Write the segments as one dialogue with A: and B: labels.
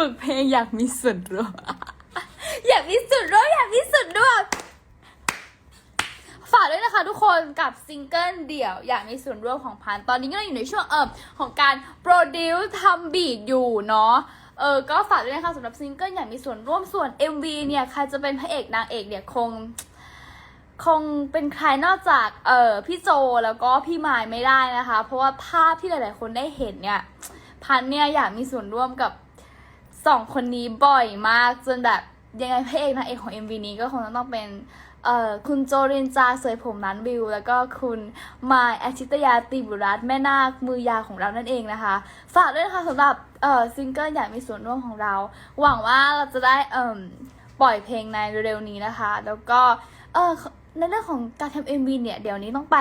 A: ฝึกเพลงอยากมีส่วนร่วม อยากมีส่วนร่วมอยากมีส่วนร่วมฝากด้วยนะคะทุกคนกับซิงเกิลเดี่ยว อยากมีส่วนร่วมของพัน ตอนนี้ก็อยู่ในช่วงเอิมของการโปรดิวทำบีทอยู่เนาะเออก็ฝากด้วยนะคะสำหรับซิงเกิลอยากมีส่วนร่วมส่วน MV เนี่ยใครจะเป็นพระเอกนางเอกเนี่ยคง คงเป็นใครนอกจากเออพี่โจแล้วก็พี่มายไม่ได้นะคะ เพราะว่าภาพที่หลาย ๆ คนได้เห็นเนี่ยพันเนี่ยอยากมีส่วนร่วมกับ สองคนนี้บ่อยมากจนแบบยังไงพระเอกนางเอกของ MV นี้ก็คงจะต้องเป็นเอ่อคุณโจรินจาเสยผมนั้นวิว แล้วก็คุณมายอาชิตยาติบุรัตแม่นาคมือยาวของเรานั่นเองนะคะ ฝากด้วยนะคะสำหรับเอ่อซิงเกิลอยากมีส่วนร่วมของเรา หวังว่าเราจะได้เอ่มปล่อยเพลงในเร็วๆนี้นะคะ แล้วก็เออ ในเรื่องของการทำ MV เนี่ย เดี๋ยวนี้ต้องไป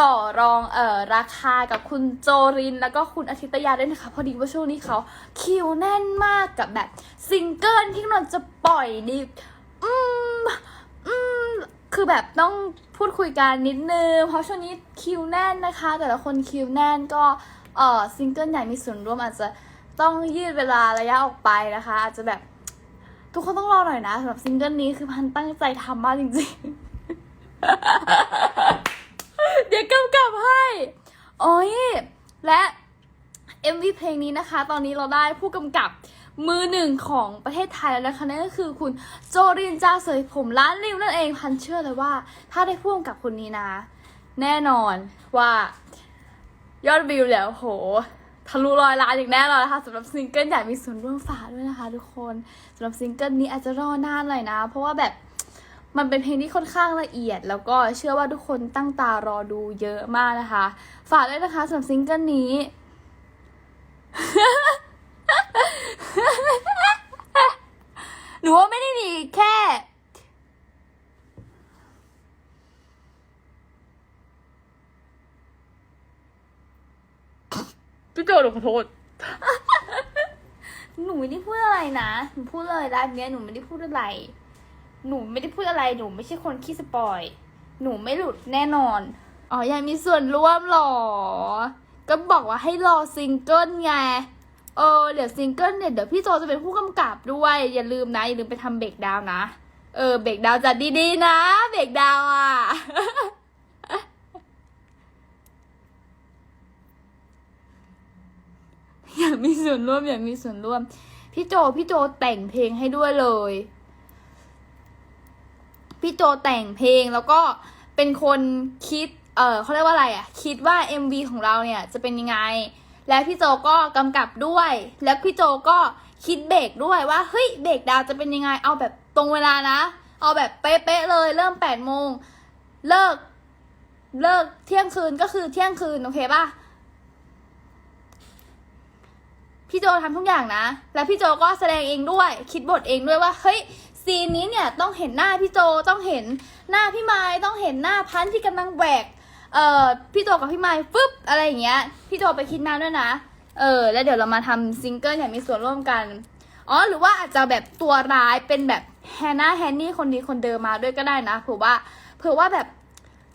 A: ต่อรองเอ่อราคากับคุณโจริน แล้วก็คุณอาทิตยาด้วยนะคะ พอดีว่าช่วงนี้เขาคิวแน่นมากกับแบบซิงเกิลที่กำลังจะปล่อยนี่อืมอืมคือแบบต้องพูดคุยกันนิดนึง เพราะช่วงนี้คิวแน่นนะคะ แต่ละคนคิวแน่นก็เอ่อซิงเกิลใหญ่มีส่วนร่วมอาจจะต้องยืดเวลาระยะออกไปนะคะ อาจจะแบบ ทุกคนต้องรอหน่อยนะสำหรับซิงเกิลนี้คือพันตั้งใจทำมากจริงๆ เดี๋ยวกำกับให้โอ้ยและ MV เพลงนี้นะคะ ตอนนี้เราได้ผู้กำกับมือหนึ่งของประเทศไทยแล้วนะคะนั่นก็คือคุณโจรินจาเสยผมล้านริวนั่นเองพันเชื่อเลยว่า ถ้าได้ผู้กำกับคนนี้นะ แน่นอนว่ายอดวิวแล้วโหทะลุร้อยล้านอย่างแน่นอนนะคะสำหรับซิงเกิลอยากมีส่วนร่วมฝากด้วยนะคะ ทุกคนสำหรับซิงเกิลนี้อาจจะรอนานหน่อยนะ เพราะว่าแบบ มันเป็นเพลงที่ค่อนข้างละเอียด แล้วก็เชื่อว่าทุกคนตั้งตารอดูเยอะมากนะคะ ฝากด้วยนะคะสำหรับซิงเกิลนี้ หนูว่าไม่ได้มีแค่พี่โจหนูขอโทษ หนูไม่ได้พูดอะไรนะ หนูพูดเลยร้านเนี้ยหนูไม่ได้พูดอะไร หนูไม่ได้พูดอะไรหนูไม่ใช่คนขี้สปอย หนูไม่หลุดแน่นอน อ๋อ ยังมีส่วนร่วมหรอ ก็บอกว่าให้รอซิงเกิลไง เออ เดี๋ยวซิงเกิลเนี่ยเดี๋ยวพี่โจจะเป็นผู้กำกับด้วย อย่าลืมนะ อย่าลืมไปทำเบรกดาวนะ เออ เบรกดาวจัดดีๆนะ เบรกดาวอะ อยากมีส่วนร่วมอยากมีส่วนร่วม พี่โจพี่โจแต่งเพลงให้ด้วยเลย พี่โจแต่งเพลงแล้วก็เป็นคนคิด เออเขาเรียกว่าอะไรอะ่ะ คิดว่า MV ของเราเนี่ยจะเป็นยังไง แล้วพี่โจก็กำกับด้วย แล้วพี่โจก็คิดเบรกด้วยว่า เฮ้ยเบรกดาวจะเป็นยังไง เอาแบบตรงเวลานะ เอาแบบเป๊ะๆเลย เริ่มแปดโมง เลิก เลิกเที่ยงคืนก็คือเที่ยงคืน โอเคป่ะพี่โจทำทุกอย่างนะ แล้วพี่โจก็แสดงเองด้วย คิดบทเองด้วยว่า เฮ้ย ซีนนี้เนี่ยต้องเห็นหน้าพี่โจต้องเห็นหน้าพี่ไม้ต้องเห็นหน้าพันที่กำลังแหวกเอ่อพี่โจกับพี่ไม้ฟึบอะไรอย่างเงี้ยพี่โจไปคิดหน้าด้วยนะเออแล้วเดี๋ยวเรามาทำซิงเกิลอย่างมีส่วนร่วมกันอ๋อหรือว่าอาจจะแบบตัวร้ายเป็นแบบแฮนนาแฮนนี่คนนี้คนเดิมมาด้วยก็ได้นะเผื่อว่าเผื่อว่าแบบ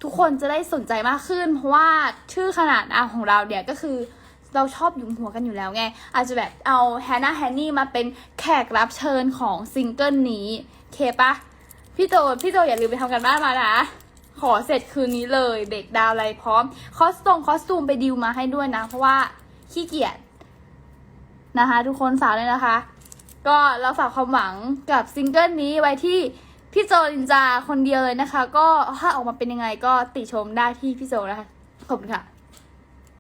A: ทุกคนจะได้สนใจมากขึ้น เพราะว่าชื่อขนาดอาของเราเนี่ยก็คือ เราชอบหยุมหัวกันอยู่แล้วไง อาจจะแบบเอาแฮนนาแฮนนี่มาเป็นแขกรับเชิญของซิงเกิลนี้เคปะพี่โจพี่โจอย่าลืมไปทำกันบ้านมานะขอเสร็จคืนนี้เลยเบรกดาวอะไรพร้อม คอสตงคอสตูมไปดิวมาให้ด้วยนะ เพราะว่าขี้เกียจนะคะ ทุกคนฝากเลยนะคะ ก็เราฝากความหวังกับซิงเกิลนี้ไว้ที่พี่โจลินจาคนเดียวเลยนะคะ ก็ถ้าออกมาเป็นยังไงก็ติชมได้ที่พี่โจนะคะขอบคุณค่ะ